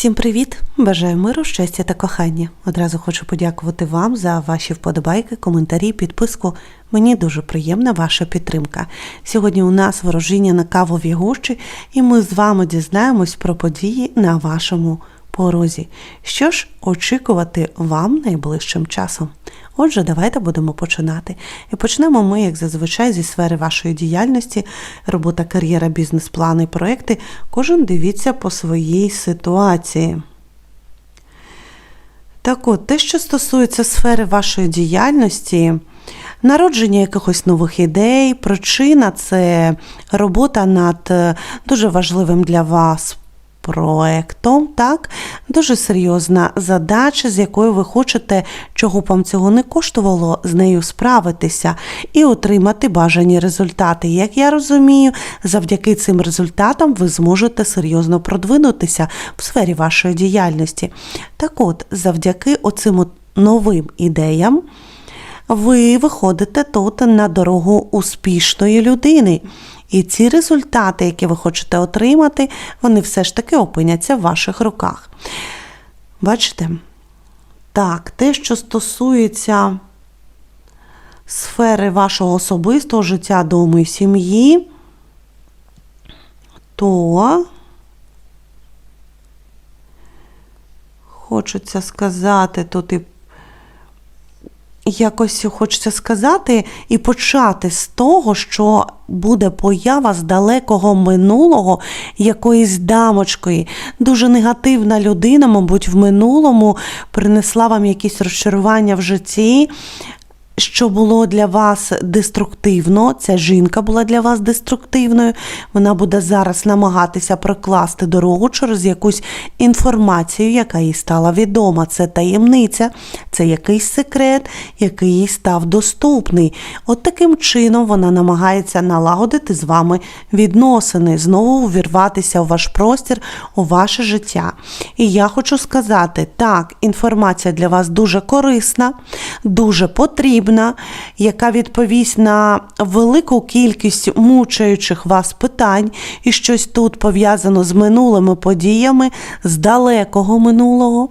Всім привіт! Бажаю миру, щастя та кохання. Одразу хочу подякувати вам за ваші вподобайки, коментарі, підписку. Мені дуже приємна ваша підтримка. Сьогодні у нас ворожіння на кавовій гущі, і ми з вами дізнаємось про події на вашому порозі. Що ж очікувати вам найближчим часом? Отже, давайте будемо починати. І почнемо ми, як зазвичай, зі сфери вашої діяльності, робота, кар'єра, бізнес-плани, проекти. Кожен дивіться по своїй ситуації. Так от, те, що стосується сфери вашої діяльності, народження якихось нових ідей, причина це робота над е, дуже важливим для вас проектом, так? Дуже серйозна задача, з якою ви хочете, чого б вам цього не коштувало, з нею справитися і отримати бажані результати. Як я розумію, завдяки цим результатам ви зможете серйозно продвинутися в сфері вашої діяльності. Так от, завдяки оцим новим ідеям. Ви виходите тут на дорогу успішної людини. І ці результати, які ви хочете отримати, вони все ж таки опиняться в ваших руках. Бачите? Так, те, що стосується сфери вашого особистого життя, дому і сім'ї, то хочеться сказати тут і якось хочеться сказати і почати з того, що буде поява з далекого минулого якоїсь дамочкої. Дуже негативна людина, мабуть, в минулому принесла вам якісь розчарування в житті. Що було для вас деструктивно, ця жінка була для вас деструктивною. Вона буде зараз намагатися прокласти дорогу через якусь інформацію, яка їй стала відома. Це таємниця, це якийсь секрет, який їй став доступний. От таким чином вона намагається налагодити з вами відносини, знову увірватися у ваш простір, у ваше життя. І я хочу сказати, так, інформація для вас дуже корисна, дуже потрібна яка відповість на велику кількість мучаючих вас питань, і щось тут пов'язано з минулими подіями, з далекого минулого.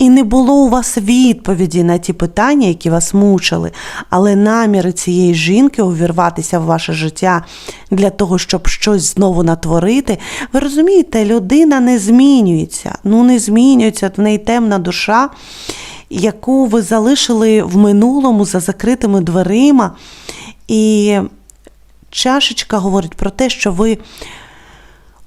І не було у вас відповіді на ті питання, які вас мучили, але наміри цієї жінки увірватися в ваше життя для того, щоб щось знову натворити. Ви розумієте, людина не змінюється. Ну, не змінюється, в неї темна душа яку ви залишили в минулому за закритими дверима. І чашечка говорить про те, що ви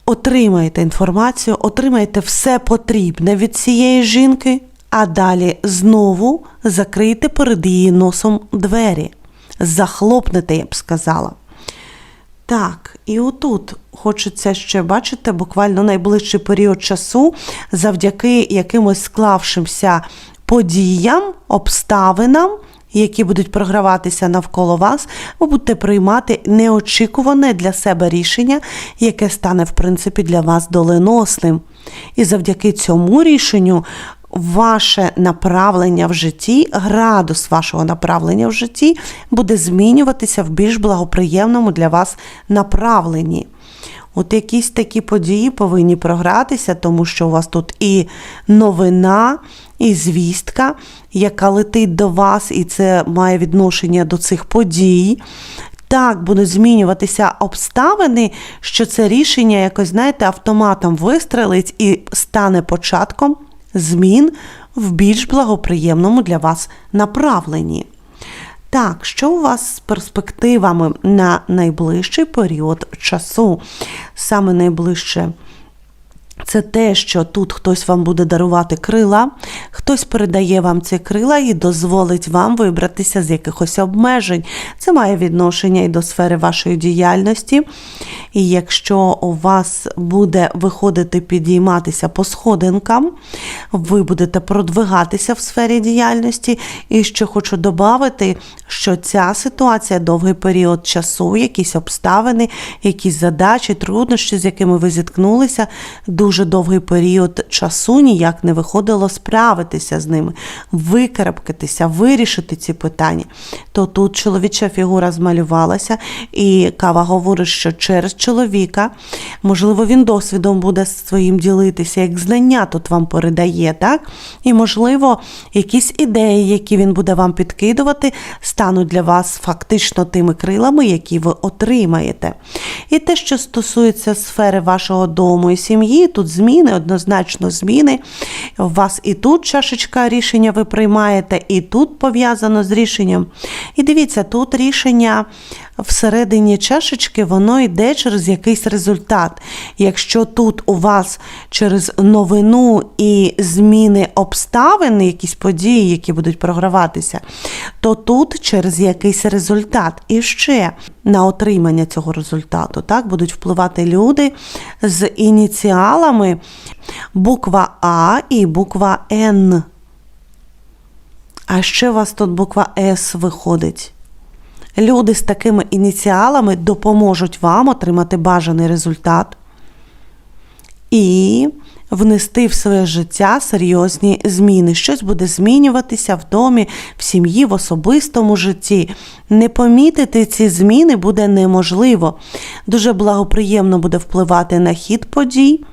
отримаєте інформацію, отримаєте все потрібне від цієї жінки, а далі знову закрийте перед її носом двері. Захлопнете, я б сказала. Так, і отут хочеться ще бачите, буквально найближчий період часу, завдяки якимось склавшимся подіям, обставинам, які будуть програватися навколо вас, ви будете приймати неочікуване для себе рішення, яке стане, в принципі, для вас доленосним. І завдяки цьому рішенню. Ваше направлення в житті, градус вашого направлення в житті буде змінюватися в більш благоприємному для вас направленні. От якісь такі події повинні програтися, тому що у вас тут і новина, і звістка, яка летить до вас, і це має відношення до цих подій. Так будуть змінюватися обставини, що це рішення якось, знаєте, автоматом вистрелить і стане початком змін в більш благоприємному для вас направленні. Так, що у вас з перспективами на найближчий період часу? Саме найближче це те, що тут хтось вам буде дарувати крила, хтось передає вам ці крила і дозволить вам вибратися з якихось обмежень. Це має відношення і до сфери вашої діяльності. І якщо у вас буде виходити підійматися по сходинкам, ви будете продвигатися в сфері діяльності. І ще хочу додати, що ця ситуація довгий період часу, якісь обставини, якісь задачі, труднощі, з якими ви зіткнулися, дуже довгий період часу ніяк не виходило справитися з ними, викарабкатися, вирішити ці питання, то тут чоловіча фігура змалювалася, і кава говорить, що через чоловіка, можливо, він досвідом буде своїм ділитися, як знання тут вам передає, так? І, можливо, якісь ідеї, які він буде вам підкидувати, стануть для вас фактично тими крилами, які ви отримаєте. І те, що стосується сфери вашого дому і сім'ї, тут зміни, однозначно зміни. У вас і тут чашечка рішення ви приймаєте, і тут пов'язано з рішенням. І дивіться, тут рішення всередині чашечки, воно йде через якийсь результат. Якщо тут у вас через новину і зміни обставин, якісь події, які будуть програватися, то тут через якийсь результат. І ще на отримання цього результату так, будуть впливати люди з ініціалами буква А і буква Н. А ще у вас тут буква С виходить. Люди з такими ініціалами допоможуть вам отримати бажаний результат і внести в своє життя серйозні зміни. Щось буде змінюватися в домі, в сім'ї, в особистому житті. Не помітити ці зміни буде неможливо. Дуже благоприємно буде впливати на хід подій.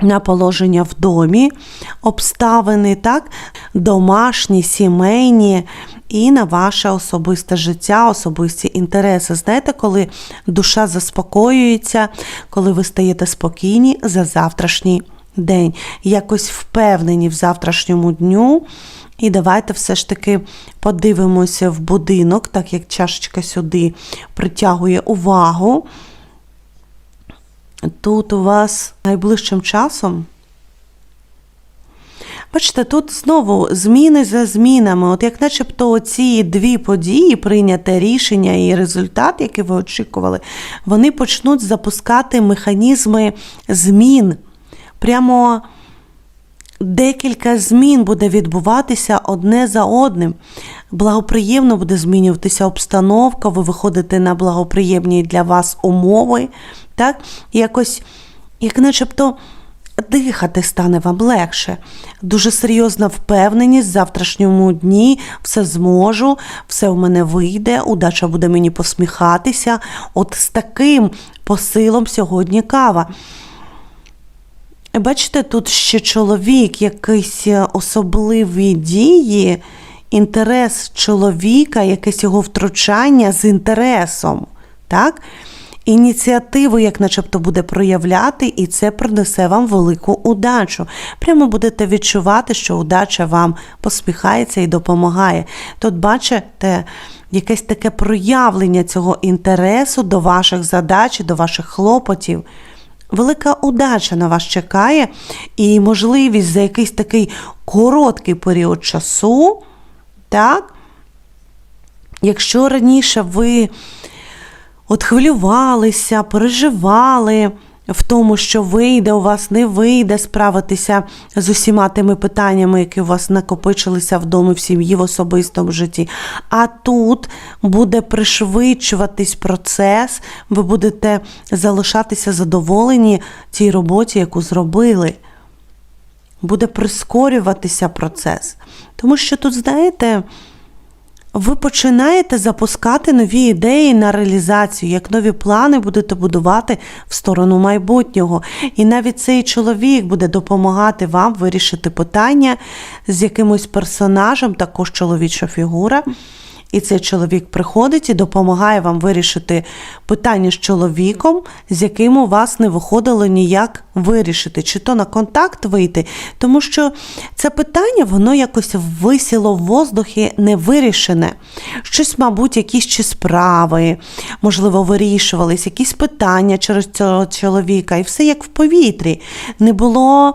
На положення в домі, обставини, так, домашні, сімейні і на ваше особисте життя, особисті інтереси. Знаєте, коли душа заспокоюється, коли ви стаєте спокійні за завтрашній день, якось впевнені в завтрашньому дню. І давайте все ж таки подивимося в будинок, так як чашечка сюди притягує увагу. Тут у вас найближчим часом. Бачите, тут знову зміни за змінами. От як начебто ці дві події, прийняте рішення і результат, який ви очікували, вони почнуть запускати механізми змін. Прямо декілька змін буде відбуватися одне за одним. Благоприємно буде змінюватися обстановка, ви виходите на благоприємні для вас умови. Так? Якось, як начебто, дихати стане вам легше. Дуже серйозна впевненість в завтрашньому дні, все зможу, все в мене вийде, удача буде мені посміхатися. От з таким посилом сьогодні кава. Бачите, тут ще чоловік, якісь особливі дії, інтерес чоловіка, якесь його втручання з інтересом. так? Ініціативу, як начебто, буде проявляти, і це принесе вам велику удачу. Прямо будете відчувати, що удача вам посміхається і допомагає. Тут, бачите, якесь таке проявлення цього інтересу до ваших задач, до ваших хлопотів. Велика удача на вас чекає, і можливість за якийсь такий короткий період часу, так, якщо раніше ви от хвилювалися, переживали в тому, що вийде, у вас не вийде справитися з усіма тими питаннями, які у вас накопичилися вдома в сім'ї, в особистому житті. А тут буде пришвидшуватись процес, ви будете залишатися задоволені тій роботі, яку зробили. Буде прискорюватися процес. Тому що тут, знаєте, ви починаєте запускати нові ідеї на реалізацію, як нові плани будете будувати в сторону майбутнього. І навіть цей чоловік буде допомагати вам вирішити питання з якимось персонажем, також чоловіча фігура. І цей чоловік приходить і допомагає вам вирішити питання з чоловіком, з яким у вас не виходило ніяк вирішити, чи то на контакт вийти, тому що це питання, воно якось висіло в воздухі невирішене. Щось, мабуть, якісь чи справи, можливо, вирішувались, якісь питання через цього чоловіка, і все як в повітрі. Не було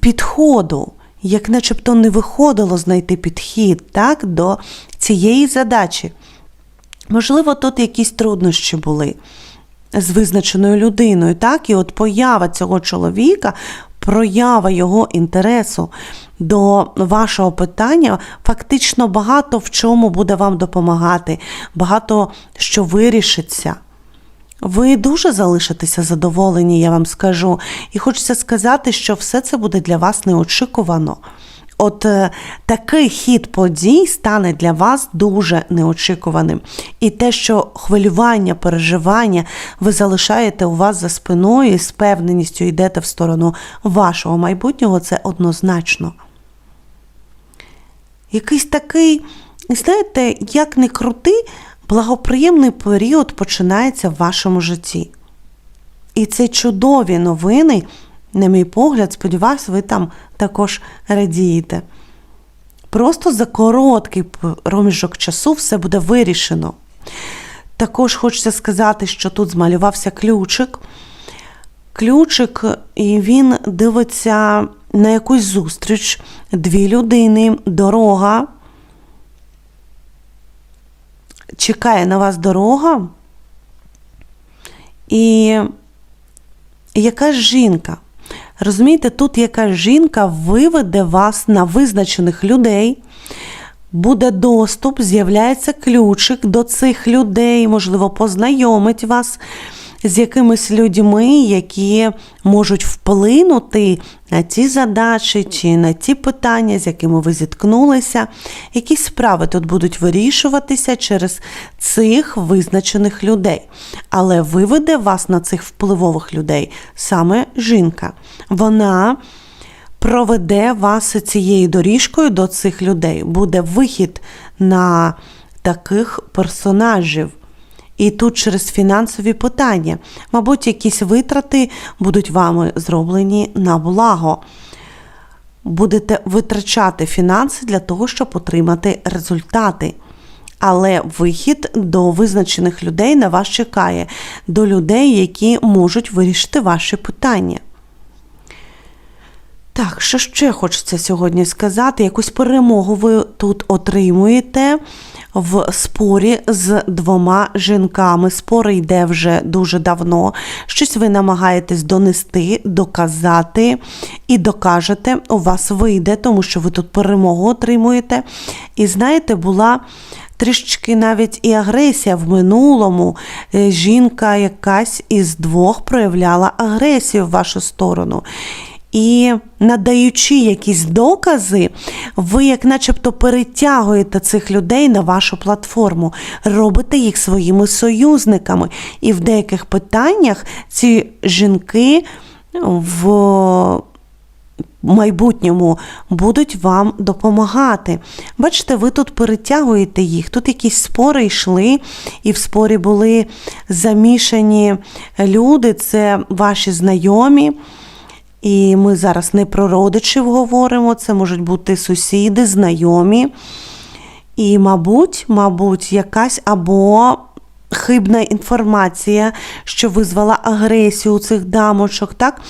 підходу як начебто не виходило знайти підхід так, до цієї задачі. Можливо, тут якісь труднощі були з визначеною людиною, так, і от поява цього чоловіка, проява його інтересу до вашого питання, фактично багато в чому буде вам допомагати, багато що вирішиться. Ви дуже залишитеся задоволені, я вам скажу. І хочеться сказати, що все це буде для вас неочікувано. От е, такий хід подій стане для вас дуже неочікуваним. І те, що хвилювання, переживання ви залишаєте у вас за спиною і з певненістю йдете в сторону вашого майбутнього, це однозначно. Якийсь такий, знаєте, як не крути, благоприємний період починається в вашому житті. І це чудові новини, на мій погляд, сподіваюся, ви там також радієте. Просто за короткий проміжок часу все буде вирішено. Також хочеться сказати, що тут змалювався ключик. Ключик, і він дивиться на якусь зустріч, дві людини, дорога. Чекає на вас дорога. І якась жінка. Розумієте, тут яка жінка виведе вас на визначених людей, буде доступ, з'являється ключик до цих людей, можливо, познайомить вас з якимись людьми, які можуть вплинути на ті задачі чи на ті питання, з якими ви зіткнулися. Якісь справи тут будуть вирішуватися через цих визначених людей. Але виведе вас на цих впливових людей саме жінка. Вона проведе вас цією доріжкою до цих людей. Буде вихід на таких персонажів. І тут через фінансові питання, мабуть, якісь витрати будуть вами зроблені на благо. Будете витрачати фінанси для того, щоб отримати результати. Але вихід до визначених людей на вас чекає, до людей, які можуть вирішити ваші питання. Так, що ще хочеться сьогодні сказати? Якусь перемогу ви тут отримуєте в спорі з двома жінками. Спор йде вже дуже давно. Щось ви намагаєтесь донести, доказати і докажете, у вас вийде, тому що ви тут перемогу отримуєте. І знаєте, була. Трішечки навіть і агресія в минулому. Е, Жінка якась із двох проявляла агресію в вашу сторону. І надаючи якісь докази, ви, як начебто, перетягуєте цих людей на вашу платформу, робите їх своїми союзниками. І в деяких питаннях ці жінки в майбутньому будуть вам допомагати. Бачите, ви тут перетягуєте їх. Тут якісь спори йшли, і в спорі були замішані люди, це ваші знайомі. І ми зараз не про родичів говоримо, це можуть бути сусіди, знайомі. І, мабуть, мабуть, якась або хибна інформація, що визвала агресію у цих дамочок, так?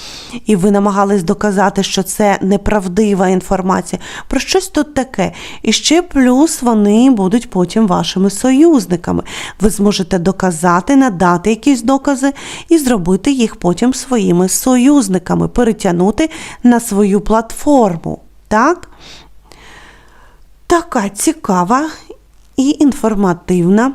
І ви намагались доказати, що це неправдива інформація. Про щось тут таке. І ще плюс вони будуть потім вашими союзниками. Ви зможете доказати, надати якісь докази і зробити їх потім своїми союзниками, перетягнути на свою платформу. Так? Така цікава і інформативна